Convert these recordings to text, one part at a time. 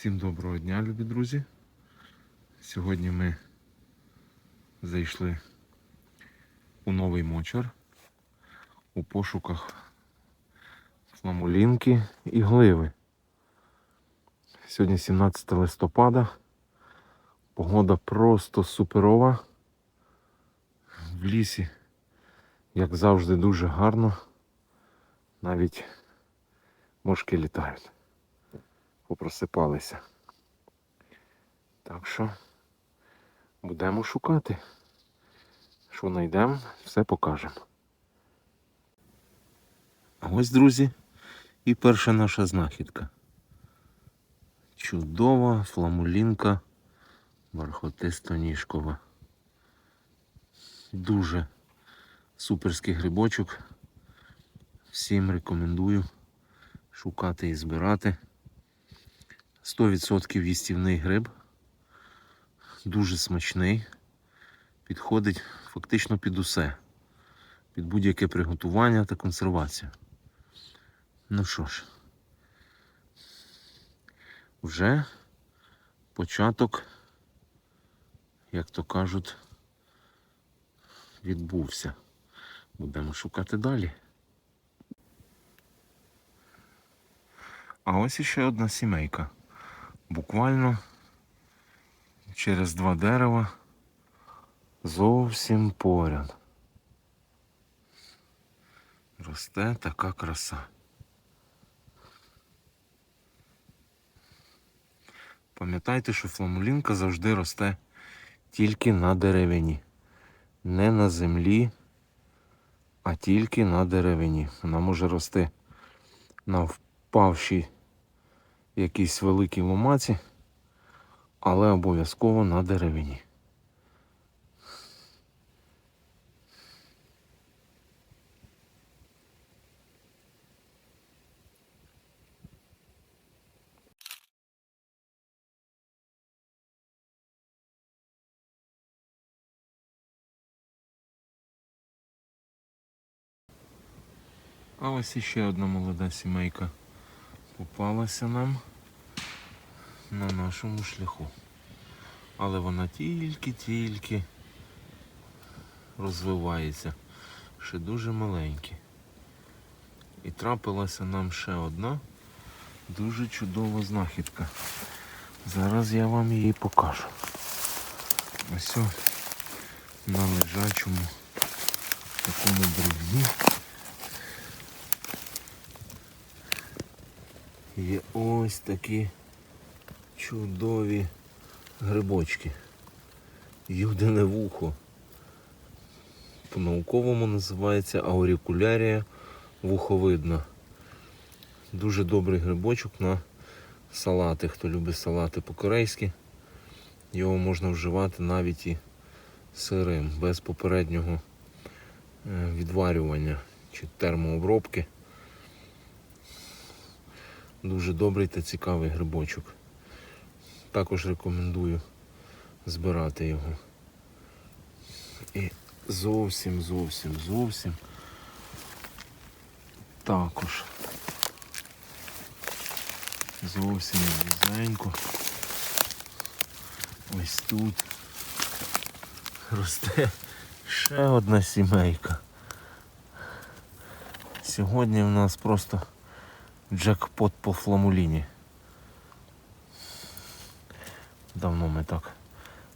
Всім доброго дня, любі друзі. Сьогодні ми зайшли у новий мочар у пошуках фламулінки і гливи. Сьогодні 17 листопада. Погода просто суперова. В лісі, як завжди, дуже гарно. Навіть мошки літають попросипалися. Так що будемо шукати. Що знайдемо, все покажемо. А ось, друзі, і перша наша знахідка. Чудова фламулінка бархотисто-ніжкова. Дуже суперський грибочок. Всім рекомендую шукати і збирати. 100% їстівний гриб. Дуже смачний. Підходить фактично під усе. Під будь-яке приготування та консервацію. Ну що ж, вже початок, як то кажуть, відбувся. Будемо шукати далі. А ось іще одна сімейка буквально через два дерева зовсім поряд. Росте така краса. Пам'ятайте, що фламулінка завжди росте тільки на деревині. Не на землі, а тільки на деревині. Вона може рости на впавшій якійсь великій ломаці, але обов'язково на деревині. А ось іще одна молода сімейка попалася нам на нашому шляху. Але вона тільки-тільки розвивається. Ще дуже маленькі. І трапилася нам ще одна дуже чудова знахідка. Зараз я вам її покажу. Ось на лежачому такому бревні є ось такі чудові грибочки. Юдине вухо. По-науковому називається аурикулярія вуховидна. Дуже добрий грибочок на салати. Хто любить салати по-корейськи, його можна вживати навіть і сирим, без попереднього е, відварювання чи термообробки. Дуже добрий та цікавий грибочок. Також рекомендую збирати його. І зовсім, зовсім, зовсім також зовсім близенько. Ось тут росте ще одна сімейка. Сьогодні в нас просто джекпот по фламуліні. Давно ми так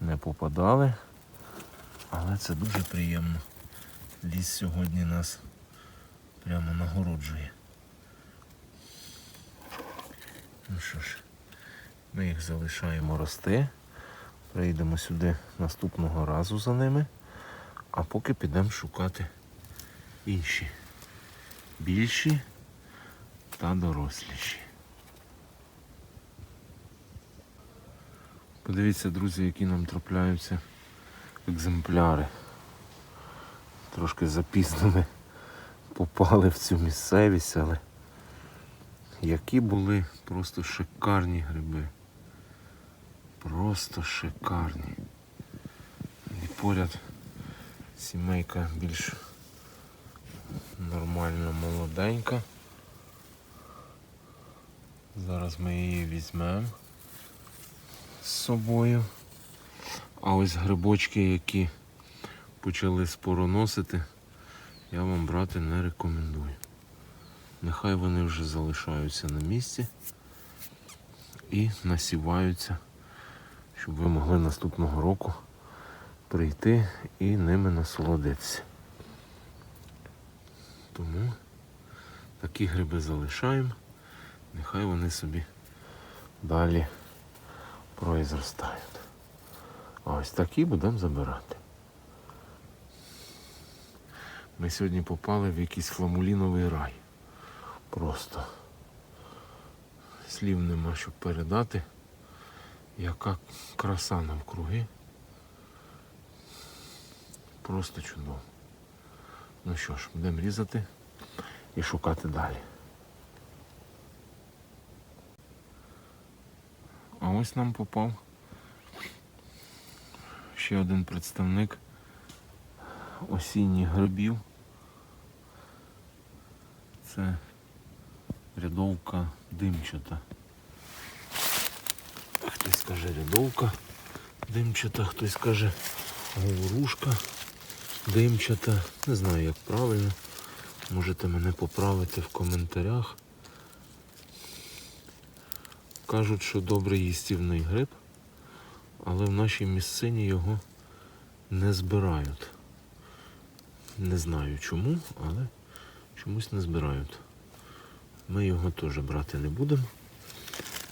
не попадали, але це дуже приємно. Ліс сьогодні нас прямо нагороджує. Ну що ж, ми їх залишаємо рости. Прийдемо сюди наступного разу за ними, а поки підемо шукати інші, більші та доросліші. Подивіться, друзі, які нам трапляються екземпляри. Трошки запізнили, попали в цю місцевість, але які були просто шикарні гриби. Просто шикарні. І поряд сімейка більш нормально молоденька. Зараз ми її візьмемо з собою. А ось грибочки, які почали спороносити, я вам брати не рекомендую. Нехай вони вже залишаються на місці і насіваються, щоб ви могли наступного року прийти і ними насолодитися. Тому такі гриби залишаємо, нехай вони собі далі произростають. Ось такі будемо забирати. Ми сьогодні попали в якийсь фламуліновий рай. Просто слів нема, щоб передати, яка краса навкруги. Просто чудово. Ну що ж, будемо різати і шукати далі. А ось нам попав ще один представник осінніх грибів. Це рядовка димчата. Хтось каже рядовка димчата, хтось каже говорушка димчата. Не знаю як правильно. Можете мене поправити в коментарях. Кажуть, що добрий їстівний гриб, але в нашій місцині його не збирають. Не знаю чому, але чомусь не збирають. Ми його теж брати не будемо.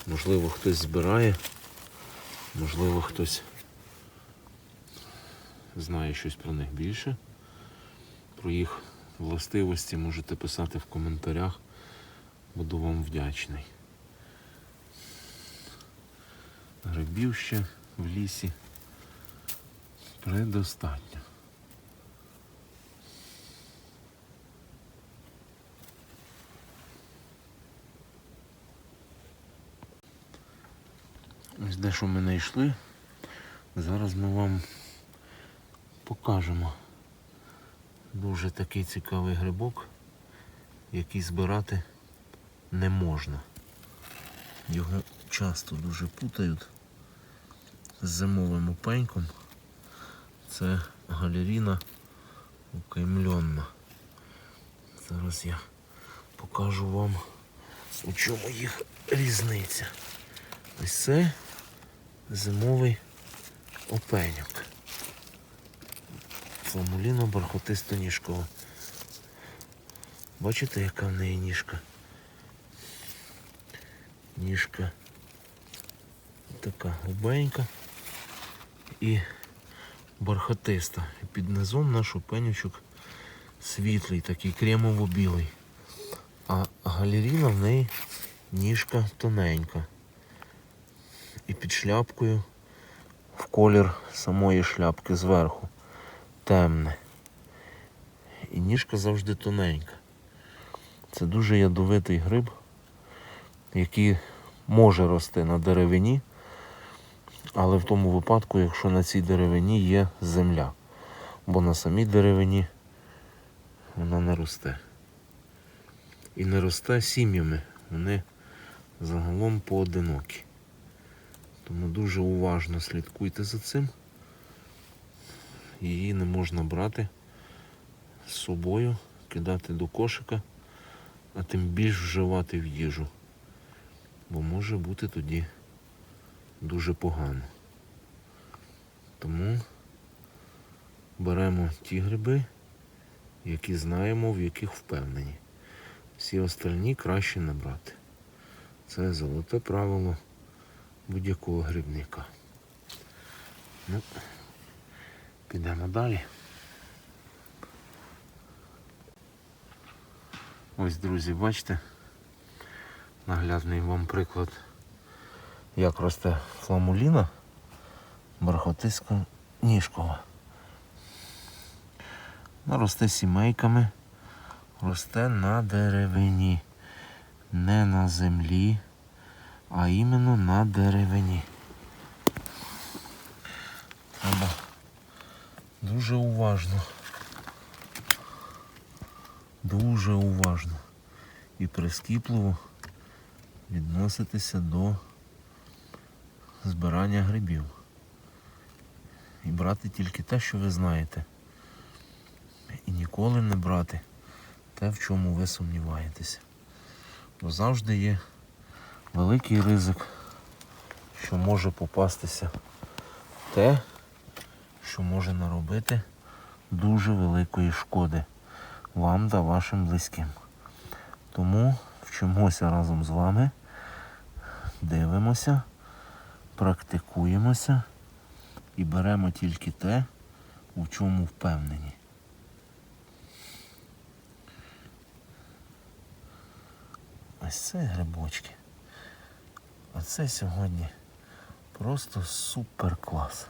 Можливо, хтось збирає, можливо, хтось знає щось про них більше. Про їх властивості можете писати в коментарях. Буду вам вдячний. Грибів ще в лісі предостатньо. Ось де що ми знайшли. Зараз ми вам покажемо дуже такий цікавий грибок, який збирати не можна. Його часто дуже путають з зимовим опеньком. Це галеріна окаймльонна. Зараз я покажу вам, у чому їх різниця. Ось це зимовий опеньок. Фламуліна бархотисто ніжкова. Бачите, яка в неї ніжка? Ніжка така губенька і бархатиста. І під низом наш опенючок світлий, такий кремово-білий. А галеріна в неї ніжка тоненька. І під шляпкою в колір самої шляпки зверху. Темне. І ніжка завжди тоненька. Це дуже ядовитий гриб, який може рости на деревині, але в тому випадку, якщо на цій деревині є земля. Бо на самій деревині вона не росте. І не росте сім'ями. Вони загалом поодинокі. Тому дуже уважно слідкуйте за цим. Її не можна брати з собою, кидати до кошика, а тим більш вживати в їжу. Бо може бути тоді дуже погано. Тому беремо ті гриби, які знаємо, в яких впевнені. Всі остальні краще не брати. Це золоте правило будь-якого грибника. Ну, підемо далі. Ось, друзі, бачите, наглядний вам приклад, як росте фламуліна бархотиська ніжкова. Вона росте сімейками, росте на деревині, не на землі, а іменно на деревині. Треба дуже уважно. Дуже уважно і прискіпливо відноситися до збирання грибів. І брати тільки те, що ви знаєте. І ніколи не брати те, в чому ви сумніваєтеся. Бо завжди є великий ризик, що може попастися те, що може наробити дуже великої шкоди вам та вашим близьким. Тому вчимося разом з вами, дивимося, практикуємося і беремо тільки те, у чому впевнені. Ось це грибочки. А це сьогодні просто супер клас.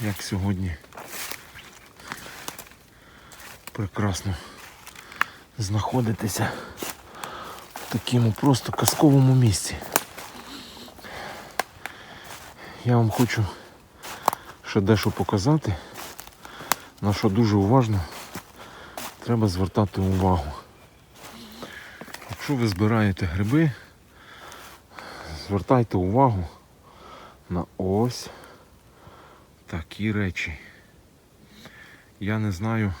Як сьогодні прекрасно знаходитися в такому просто казковому місці. Я вам хочу ще дещо показати, на що дуже уважно треба звертати увагу. Якщо ви збираєте гриби, звертайте увагу на ось такі речі. Я не знаю,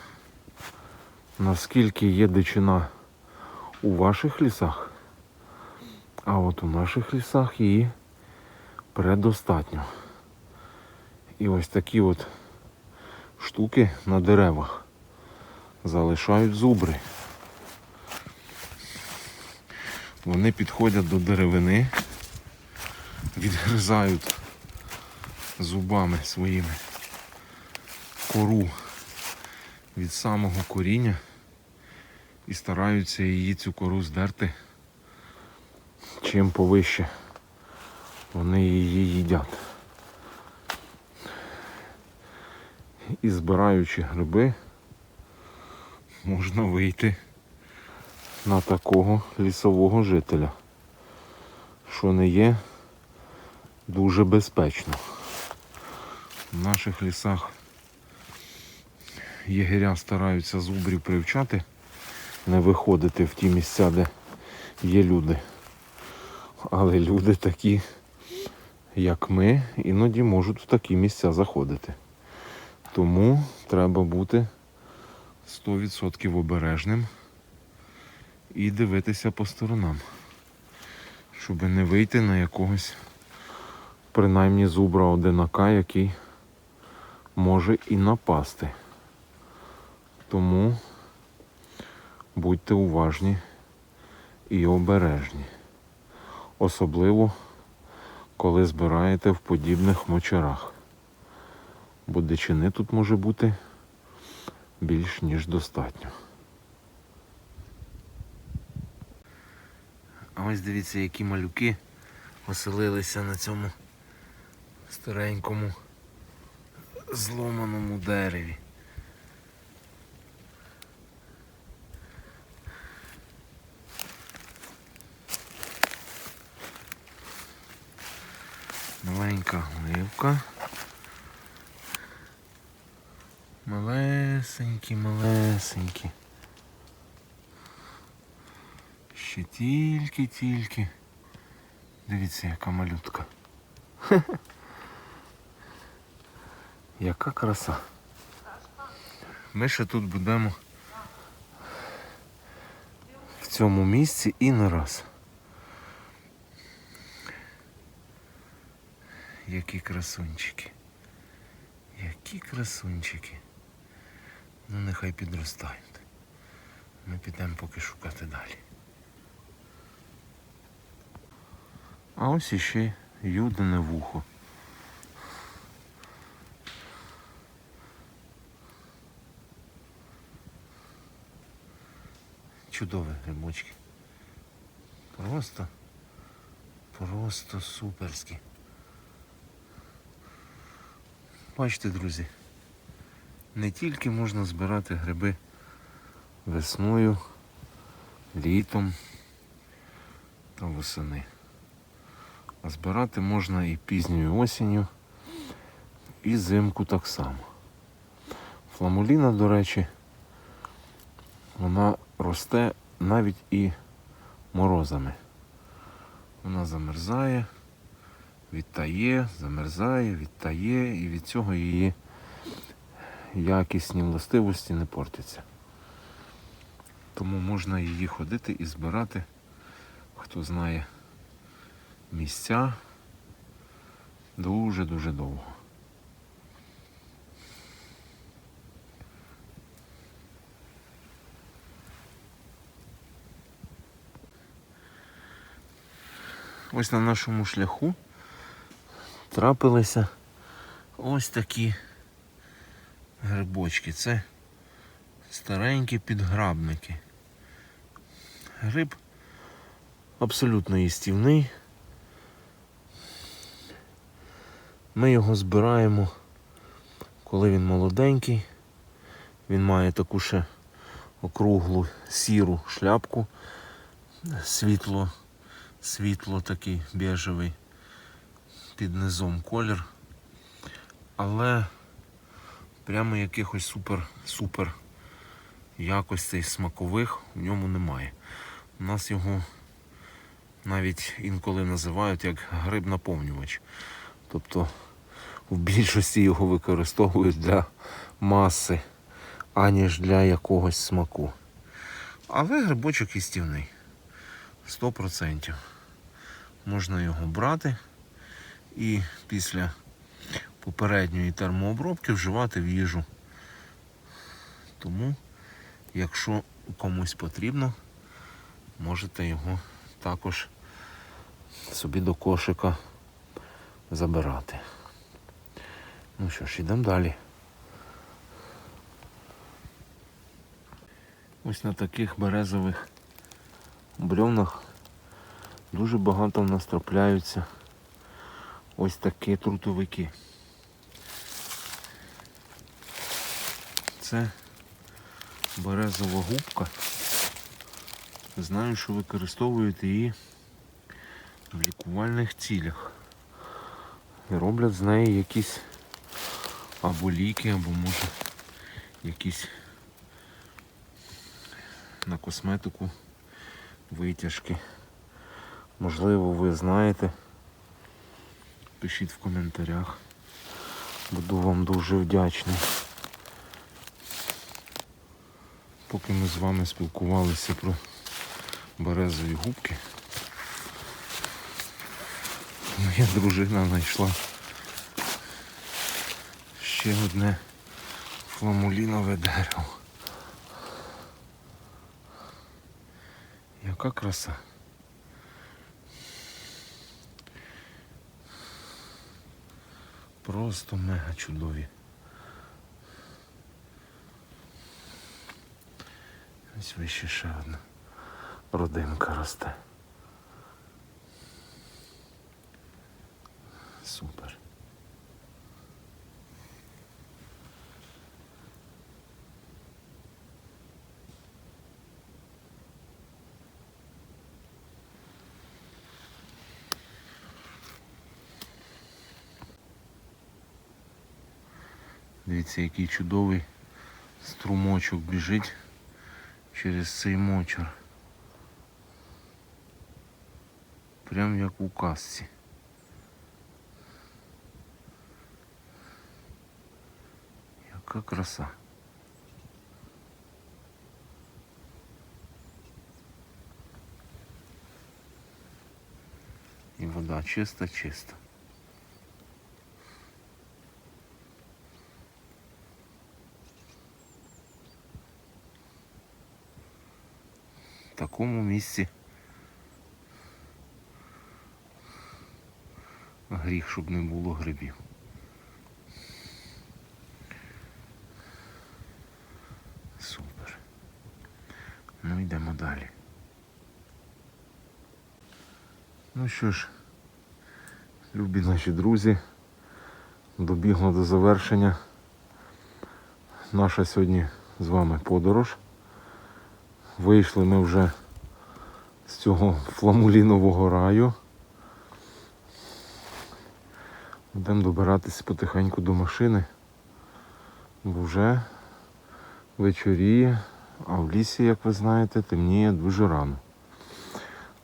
наскільки є дичина у ваших лісах, а от у наших лісах її предостатньо. І ось такі от штуки на деревах залишають зубри. Вони підходять до деревини, відгризають зубами своїми кору від самого коріння і стараються її цю кору здерти чим повище вони її їдять. І збираючи гриби, можна вийти на такого лісового жителя, що не є дуже безпечно. В наших лісах єгеря стараються зубрів привчати, не виходити в ті місця, де є люди. Але люди такі, як ми, іноді можуть в такі місця заходити. Тому треба бути 100% обережним і дивитися по сторонам, щоб не вийти на якогось принаймні зубра одинака, який може і напасти. Тому будьте уважні і обережні. Особливо, коли збираєте в подібних мочарах. Бо дичини тут може бути більш ніж достатньо. А ось дивіться, які малюки оселилися на цьому старенькому зломаному дереві. Маленька гливка. Малесенькі, малесенькі. Ще тільки-тільки. Дивіться, яка малютка. Яка краса. Ми ще тут будемо в цьому місці і не раз. Які красунчики. Які красунчики. Ну нехай підростають. Ми підемо поки шукати далі. А ось іще юдине вухо. Чудові грибочки. Просто, просто суперські. Бачите, друзі, не тільки можна збирати гриби весною, літом та восени. А збирати можна і пізньою осінню, і зимку так само. Фламуліна, до речі, вона росте навіть і морозами. Вона замерзає, відтає, замерзає, відтає, і від цього її якісні властивості не портяться. Тому можна її ходити і збирати, хто знає місця дуже-дуже довго. Ось на нашому шляху трапилися ось такі грибочки. Це старенькі підграбники. Гриб абсолютно їстівний. Ми його збираємо, коли він молоденький. Він має таку ще округлу сіру шляпку, світло, світло такий біжевий, під низом колір. Але прямо якихось супер-супер якостей смакових в ньому немає. У нас його навіть інколи називають як гриб наповнювач. Тобто в більшості його використовують для маси, аніж для якогось смаку. Але грибочок їстівний. 100%. Можна його брати і після попередньої термообробки вживати в їжу. Тому, якщо комусь потрібно, можете його також собі до кошика забирати. Ну що ж, йдемо далі. Ось на таких березових бревнах дуже багато в нас трапляються ось такі трутовики. Це березова губка. Знаю, що використовують її в лікувальних цілях. І роблять з неї якісь або ліки, або може якісь на косметику витяжки. Можливо, ви знаєте. Пишіть в коментарях. Буду вам дуже вдячний. Поки ми з вами спілкувалися про березові губки, моя дружина знайшла ще одне фламулінове дерево. Яка краса. Просто мега чудові. Ось вище ще одна родинка росте. Супер. Дивіться, який чудовий струмочок біжить через цей мочор. Прям як у казці. Яка краса. І вода чиста, Такому місці гріх, щоб не було грибів. Супер. Ну йдемо далі. Ну що ж, любі наші друзі, добігла до завершення наша сьогодні з вами подорож. Вийшли ми вже з цього фламулінового раю. Будемо добиратися потихеньку до машини, бо вже вечоріє, а в лісі, як ви знаєте, темніє дуже рано.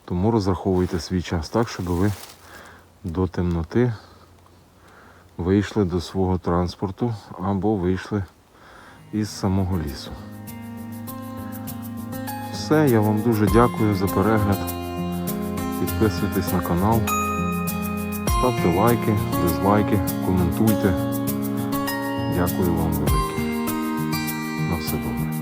Тому розраховуйте свій час так, щоб ви до темноти вийшли до свого транспорту або вийшли із самого лісу. Все, я вам дуже дякую за перегляд. Підписуйтесь на канал, ставте лайки, дизлайки, коментуйте. Дякую вам велике. На все добре.